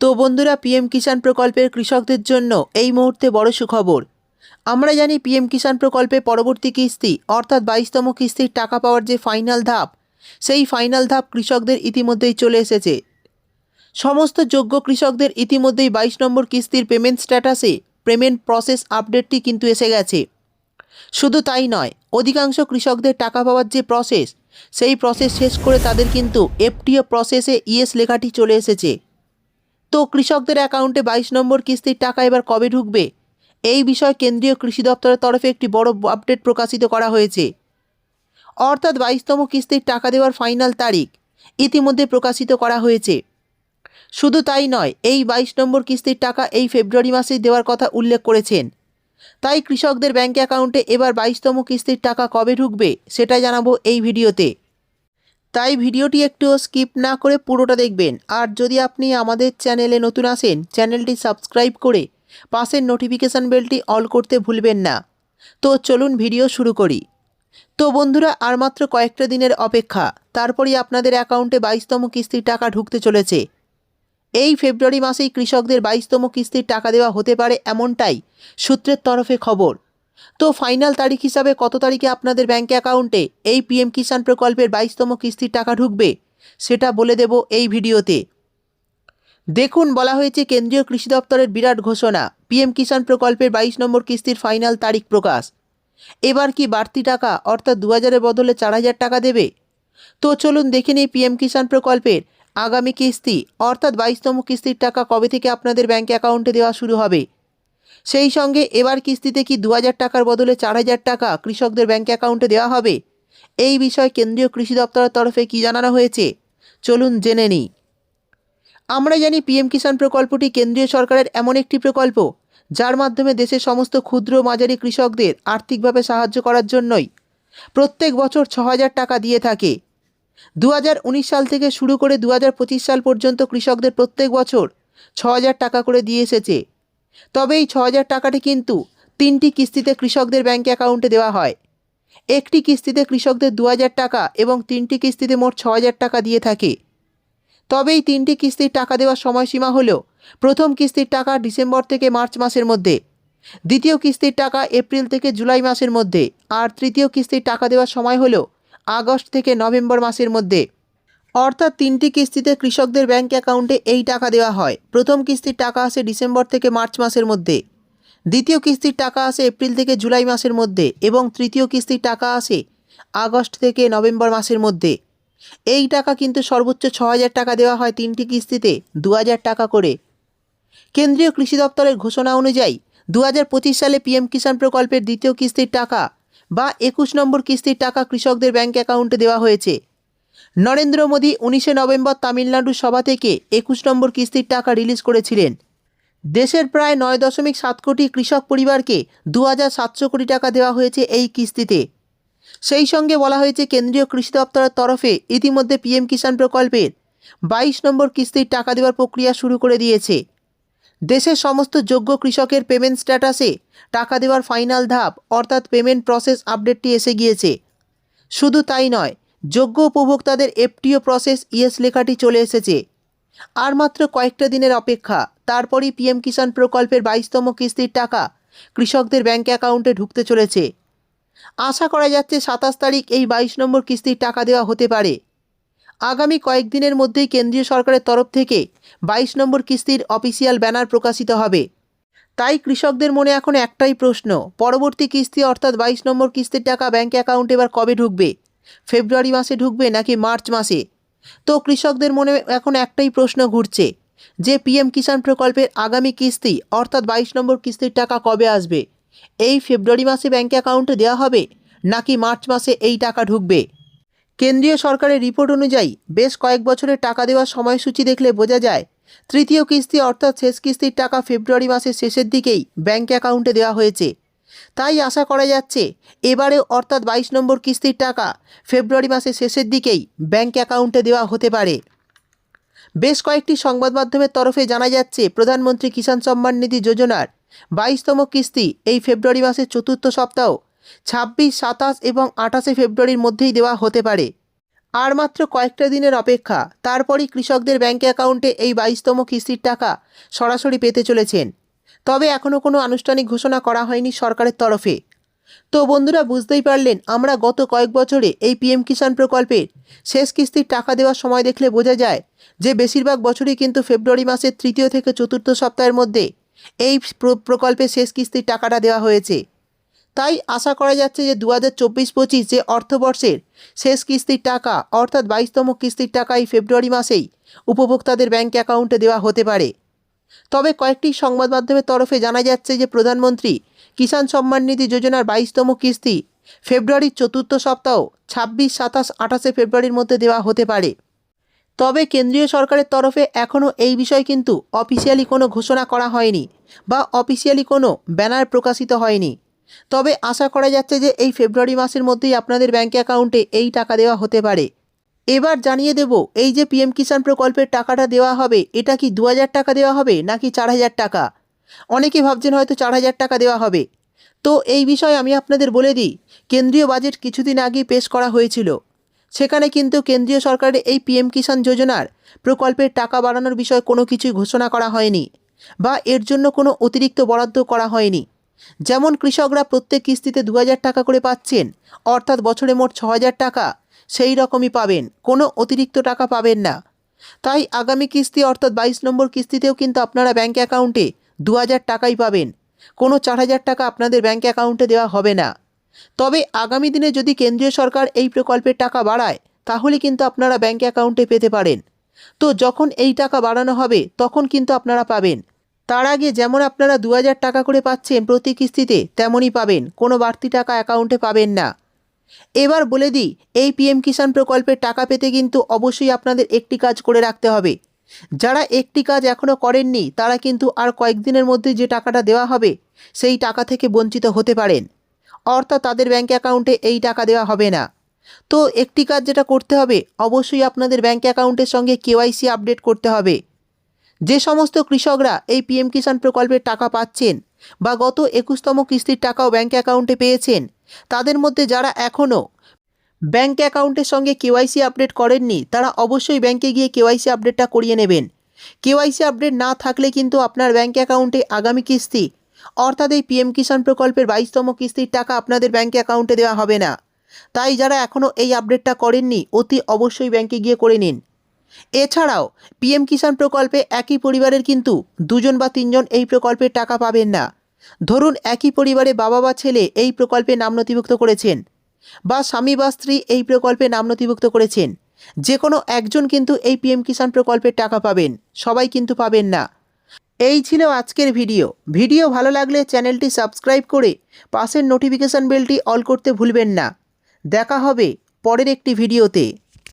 তো বন্ধুরা পিএম কিষাণ প্রকল্পের কৃষকদের জন্য এই মুহূর্তে বড় সুখবর। আমরা জানি পিএম কিষাণ প্রকল্পে পরবর্তী কিস্তি, অর্থাৎ বাইশতম কিস্তির টাকা পাওয়ার যে ফাইনাল ধাপ, সেই ফাইনাল ধাপ কৃষকদের ইতিমধ্যেই চলে এসেছে। সমস্ত যোগ্য কৃষকদের ইতিমধ্যেই বাইশ নম্বর কিস্তির পেমেন্ট স্ট্যাটাসে পেমেন্ট প্রসেস আপডেটটি কিন্তু এসে গেছে। শুধু তাই নয়, অধিকাংশ কৃষকদের টাকা পাওয়ার যে প্রসেস সেই প্রসেস শেষ করে তাদের কিন্তু এফটিও প্রসেসে ইএস লেখাটি চলে এসেছে। তো কৃষকদের অ্যাকাউন্টে বাইশ নম্বর কিস্তির টাকা এবার কবে ঢুকবে? এই বিষয়ে কেন্দ্রীয় কৃষি দপ্তরের তরফে একটি বড় আপডেট প্রকাশিত করা হয়েছে। অর্থাৎ বাইশতম কিস্তির টাকা দেওয়ার ফাইনাল তারিখ ইতিমধ্যে প্রকাশিত করা হয়েছে। শুধু তাই নয়, এই বাইশ নম্বর কিস্তির টাকা এই ফেব্রুয়ারি মাসেই দেওয়ার কথা উল্লেখ করেছেন। তাই কৃষকদের ব্যাঙ্ক অ্যাকাউন্টে এবার বাইশতম কিস্তির টাকা কবে ঢুকবে সেটা জানাব এই ভিডিওতে। তাই ভিডিওটি একটু স্কিপ না করে পুরোটা দেখবেন। আর যদি আপনি আমাদের চ্যানেলে নতুন আসেন, চ্যানেলটি সাবস্ক্রাইব করে পাশের নোটিফিকেশান বেলটি অল করতে ভুলবেন না। তো চলুন ভিডিও শুরু করি। তো বন্ধুরা, আর মাত্র কয়েকটা দিনের অপেক্ষা। তারপরই আপনাদের অ্যাকাউন্টে বাইশতম কিস্তির টাকা ঢুকতে চলেছে। এই ফেব্রুয়ারি মাসেই কৃষকদের বাইশতম কিস্তির টাকা দেওয়া হতে পারে এমনটাই সূত্রের তরফে খবর। তো ফাইনাল তারিখ হিসাবে কত তারিখে আপনাদের ব্যাঙ্ক অ্যাকাউন্টে এই পিএম কিষাণ প্রকল্পের বাইশতম কিস্তির টাকা ঢুকবে? সেটা বলে দেব এই ভিডিওতে। দেখুন, বলা হয়েছে কেন্দ্রীয় কৃষি দপ্তরের বিরাট ঘোষণা পিএম কিষাণ প্রকল্পের বাইশ নম্বর কিস্তির ফাইনাল তারিখ প্রকাশ। এবার কি বাড়তি টাকা, অর্থাৎ দু হাজারের বদলে চার হাজার টাকা দেবে? তো চলুন দেখে নিই পিএম কিষাণ প্রকল্পের আগামী কিস্তি, অর্থাৎ বাইশতম কিস্তির টাকা কবে থেকে আপনাদের ব্যাঙ্ক অ্যাকাউন্টে দেওয়া শুরু হবে? সেই সঙ্গে এবার কিস্তিতে কি দু হাজার টাকার বদলে চার হাজার টাকা কৃষকদের ব্যাঙ্ক অ্যাকাউন্টে দেওয়া হবে? এই বিষয়ে কেন্দ্রীয় কৃষি দপ্তরের তরফে কি জানানো হয়েছে? চলুন জেনে নিই। আমরা জানি পিএম কিষাণ প্রকল্পটি কেন্দ্রীয় সরকারের এমন একটি প্রকল্প, যার মাধ্যমে দেশের সমস্ত ক্ষুদ্র মাঝারি কৃষকদের আর্থিকভাবে সাহায্য করার জন্যই। প্রত্যেক বছর ছ টাকা দিয়ে থাকে। দু হাজার উনিশ সাল থেকে শুরু করে দু হাজার পঁচিশ সাল পর্যন্ত কৃষকদের প্রত্যেক বছর ছ টাকা করে দিয়ে এসেছে। তবে এই ছ হাজার টাকাটি কিন্তু তিনটি কিস্তিতে কৃষকদের ব্যাঙ্ক অ্যাকাউন্টে দেওয়া হয়। একটি কিস্তিতে কৃষকদের দু হাজার টাকা এবং তিনটি কিস্তিতে মোট ছ হাজার টাকা দিয়ে থাকে। তবে এই তিনটি কিস্তির টাকা দেওয়ার সময়সীমা হল প্রথম কিস্তির টাকা ডিসেম্বর থেকে মার্চ মাসের মধ্যে, দ্বিতীয় কিস্তির টাকা এপ্রিল থেকে জুলাই মাসের মধ্যে, আর তৃতীয় কিস্তির টাকা দেওয়ার সময় হলো আগস্ট থেকে নভেম্বর মাসের মধ্যে। অর্থাৎ তিনটি কিস্তিতে কৃষকদের ব্যাঙ্ক অ্যাকাউন্টে এই টাকা দেওয়া হয়। প্রথম কিস্তির টাকা আসে ডিসেম্বর থেকে মার্চ মাসের মধ্যে। দ্বিতীয় কিস্তির টাকা আসে এপ্রিল থেকে জুলাই মাসের মধ্যে এবং তৃতীয় কিস্তির টাকা আসে আগস্ট থেকে নভেম্বর মাসের মধ্যে। এই টাকা কিন্তু সর্বোচ্চ ছ হাজার টাকা দেওয়া হয় তিনটি কিস্তিতে দু হাজার টাকা করে। কেন্দ্রীয় কৃষি দপ্তরের ঘোষণা অনুযায়ী দু হাজার পঁচিশ সালে পিএম কিষাণ প্রকল্পের দ্বিতীয় কিস্তির টাকা বা একুশ নম্বর কিস্তির টাকা কৃষকদের ব্যাঙ্ক অ্যাকাউন্টে দেওয়া হয়েছে। নরেন্দ্র মোদী উনিশে নভেম্বর তামিলনাড়ু সভা থেকে একুশ নম্বর কিস্তির টাকা রিলিজ করেছিলেন। দেশের প্রায় নয় দশমিক সাত কোটি কৃষক পরিবারকে দু হাজার সাতশো কোটি টাকা দেওয়া হয়েছে এই কিস্তিতে। সেই সঙ্গে বলা হয়েছে, কেন্দ্রীয় কৃষি দপ্তরের তরফে ইতিমধ্যে পিএম কিষাণ প্রকল্পের বাইশ নম্বর কিস্তির টাকা দেওয়ার প্রক্রিয়া শুরু করে দিয়েছে। দেশের সমস্ত যোগ্য কৃষকের পেমেন্ট স্ট্যাটাসে টাকা দেওয়ার ফাইনাল ধাপ অর্থাৎ পেমেন্ট প্রসেস আপডেটটি এসে গিয়েছে। শুধু তাই নয় যোগ্য উপভোক্তাদের এফটিও প্রসেস ইএস লেখাটি চলে এসেছে। আর মাত্র কয়েকটা দিনের অপেক্ষা, তারপরই পিএম কিষাণ প্রকল্পের বাইশতম কিস্তির টাকা কৃষকদের ব্যাঙ্ক অ্যাকাউন্টে ঢুকতে চলেছে। আশা করা যাচ্ছে সাতাশ তারিখ এই বাইশ নম্বর কিস্তির টাকা দেওয়া হতে পারে। আগামী কয়েকদিনের মধ্যেই কেন্দ্রীয় সরকারের তরফ থেকে বাইশ নম্বর কিস্তির অফিসিয়াল ব্যানার প্রকাশিত হবে। তাই কৃষকদের মনে এখন একটাই প্রশ্ন, পরবর্তী কিস্তি অর্থাৎ বাইশ নম্বর কিস্তির টাকা ব্যাঙ্ক অ্যাকাউন্টে এবার কবে ঢুকবে? ফেব্রুয়ারি মাসে ঢুকবে নাকি মার্চ মাসে? তো কৃষকদের মনে এখন একটাই প্রশ্ন ঘুরছে, যে পিএম কিষাণ প্রকল্পের আগামী কিস্তি, অর্থাৎ বাইশ নম্বর কিস্তির টাকা কবে আসবে? এই ফেব্রুয়ারি মাসে ব্যাঙ্ক অ্যাকাউন্টে দেওয়া হবে নাকি মার্চ মাসে এই টাকা ঢুকবে? কেন্দ্রীয় সরকারের রিপোর্ট অনুযায়ী বেশ কয়েক বছরের টাকা দেওয়ার সময়সূচি দেখলে বোঝা যায়, তৃতীয় কিস্তি অর্থাৎ শেষ কিস্তির টাকা ফেব্রুয়ারি মাসের শেষের দিকেই ব্যাঙ্ক অ্যাকাউন্টে দেওয়া হয়েছে। তাই আশা করা যাচ্ছে, এবারে অর্থাৎ বাইশ নম্বর কিস্তির টাকা ফেব্রুয়ারি মাসের শেষের দিকেই ব্যাঙ্ক অ্যাকাউন্টে দেওয়া হতে পারে। বেশ কয়েকটি সংবাদ মাধ্যমের তরফে জানা যাচ্ছে, প্রধানমন্ত্রী কিষাণ সম্মান নিধি যোজনার বাইশতম কিস্তি এই ফেব্রুয়ারি মাসের চতুর্থ সপ্তাহ, ছাব্বিশ, সাতাশ এবং আঠাশে ফেব্রুয়ারির মধ্যেই দেওয়া হতে পারে। আর মাত্র কয়েকটা দিনের অপেক্ষা, তারপরই কৃষকদের ব্যাঙ্ক অ্যাকাউন্টে এই বাইশতম কিস্তির টাকা সরাসরি পেতে চলেছেন। তবে এখনও কোনো আনুষ্ঠানিক ঘোষণা করা হয়নি সরকারের তরফে। তো বন্ধুরা, বুঝতেই পারলেন, আমরা গত কয়েক বছরে এই পিএম কিষাণ প্রকল্পের শেষ কিস্তির টাকা দেওয়ার সময় দেখলে বোঝা যায় যে বেশিরভাগ বছরই কিন্তু ফেব্রুয়ারি মাসের তৃতীয় থেকে চতুর্থ সপ্তাহের মধ্যে এই প্রকল্পে শেষ কিস্তির টাকাটা দেওয়া হয়েছে। তাই আশা করা যাচ্ছে যে দু হাজার চব্বিশ পঁচিশ যে অর্থবর্ষের শেষ কিস্তির টাকা, অর্থাৎ বাইশতম কিস্তির টাকা এই ফেব্রুয়ারি মাসেই উপভোক্তাদের ব্যাঙ্ক অ্যাকাউন্টে দেওয়া হতে পারে। তবে কয়েকটি সংবাদ মাধ্যমের তরফে জানা যাচ্ছে যে প্রধানমন্ত্রী কিষাণ সম্মান নিধি যোজনার বাইশতম কিস্তি ফেব্রুয়ারির চতুর্থ সপ্তাহ, ছাব্বিশ, সাতাশ, আঠাশে ফেব্রুয়ারির মধ্যে দেওয়া হতে পারে। তবে কেন্দ্রীয় সরকারের তরফে এখনও এই বিষয়ে কিন্তু অফিসিয়ালি কোনো ঘোষণা করা হয়নি বা অফিসিয়ালি কোনো ব্যানার প্রকাশিত হয়নি। তবে আশা করা যাচ্ছে যে এই ফেব্রুয়ারি মাসের মধ্যেই আপনাদের ব্যাঙ্ক অ্যাকাউন্টে এই টাকা দেওয়া হতে পারে। এবার জানিয়ে দেব, এই যে পিএম কিষাণ প্রকল্পের টাকাটা দেওয়া হবে, এটা কি দু হাজার টাকা দেওয়া হবে নাকি চার হাজার টাকা? অনেকে ভাবছেন হয়তো চার হাজার টাকা দেওয়া হবে। তো এই বিষয়ে আমি আপনাদের বলে দিই, কেন্দ্রীয় বাজেট কিছুদিন আগেই পেশ করা হয়েছিল। সেখানে কিন্তু কেন্দ্রীয় সরকারের এই পিএম কিষাণ যোজনার প্রকল্পের টাকা বাড়ানোর বিষয়ে কোনো কিছুই ঘোষণা করা হয়নি বা এর জন্য কোনো অতিরিক্ত বরাদ্দ করা হয়নি। যেমন কৃষকরা প্রত্যেক কিস্তিতে দু হাজার টাকা করে পাচ্ছেন, অর্থাৎ বছরে মোট ছ টাকা। সেই রকমই পাবেন। কোনো অতিরিক্ত টাকা পাবেন না। তাই আগামী কিস্তি অর্থাৎ বাইশ নম্বর কিস্তিতেও কিন্তু আপনারা ব্যাঙ্ক অ্যাকাউন্টে দু হাজার টাকাই পাবেন। কোনো চার হাজার টাকা আপনাদের ব্যাঙ্ক অ্যাকাউন্টে দেওয়া হবে না। তবে আগামী দিনে যদি কেন্দ্রীয় সরকার এই প্রকল্পের টাকা বাড়ায়, তাহলে কিন্তু আপনারা ব্যাঙ্ক অ্যাকাউন্টে পেতে পারেন। তো যখন এই টাকা বাড়ানো হবে, তখন কিন্তু আপনারা পাবেন। তার আগে যেমন আপনারা দু হাজার টাকা করে পাচ্ছেন প্রতি কিস্তিতে, তেমনই পাবেন। কোনো বাড়তি টাকা অ্যাকাউন্টে পাবেন না। এবার বলে দিই, এই পিএম কিষাণ প্রকল্পের টাকা পেতে কিন্তু অবশ্যই আপনাদের একটি কাজ করে রাখতে হবে। যারা একটি কাজ এখনও করেননি, তারা কিন্তু আর কয়েকদিনের মধ্যে যে টাকাটা দেওয়া হবে, সেই টাকা থেকে বঞ্চিত হতে পারেন। অর্থাৎ তাদের ব্যাঙ্ক অ্যাকাউন্টে এই টাকা দেওয়া হবে না। তো একটি কাজ যেটা করতে হবে, অবশ্যই আপনাদের ব্যাঙ্ক অ্যাকাউন্টের সঙ্গে কেওয়াইসি আপডেট করতে হবে। যে সমস্ত কৃষকরা এই পিএম কিষাণ প্রকল্পের টাকা পাচ্ছেন বা গত একুশতম কিস্তির টাকাও ব্যাঙ্ক অ্যাকাউন্টে পেয়েছেন। তাদের মধ্যে যারা এখনও ব্যাঙ্ক অ্যাকাউন্টের সঙ্গে কেওয়াইসি আপডেট করেননি, তারা অবশ্যই ব্যাঙ্কে গিয়ে কেওয়াইসি আপডেটটা করিয়ে নেবেন। কেওয়াইসি আপডেট না থাকলে কিন্তু আপনার ব্যাঙ্ক অ্যাকাউন্টে আগামী কিস্তি, অর্থাৎ এই পিএম কিষাণ প্রকল্পের বাইশতম কিস্তির টাকা আপনাদের ব্যাঙ্ক অ্যাকাউন্টে দেওয়া হবে না। তাই যারা এখনও এই আপডেটটা করেননি, অতি অবশ্যই ব্যাঙ্কে গিয়ে করে নিন। এছাড়াও পিএম কিষাণ প্রকল্পে একই পরিবারের কিন্তু দুজন বা তিনজন এই প্রকল্পের টাকা পাবেন না। ধরুন, একই পরিবারে বাবা বা ছেলে এই প্রকল্পে নাম নথিভুক্ত করেছেন বা স্বামী বা স্ত্রী এই প্রকল্পে নাম নথিভুক্ত করেছেন। যে কোনো একজন কিন্তু এই পিএম কিষাণ প্রকল্পের টাকা পাবেন, সবাই কিন্তু পাবেন না। এই ছিল আজকের ভিডিও। ভিডিও ভালো লাগলে চ্যানেলটি সাবস্ক্রাইব করে পাশের নোটিফিকেশান বেলটি অল করতে ভুলবেন না। দেখা হবে পরের একটি ভিডিওতে।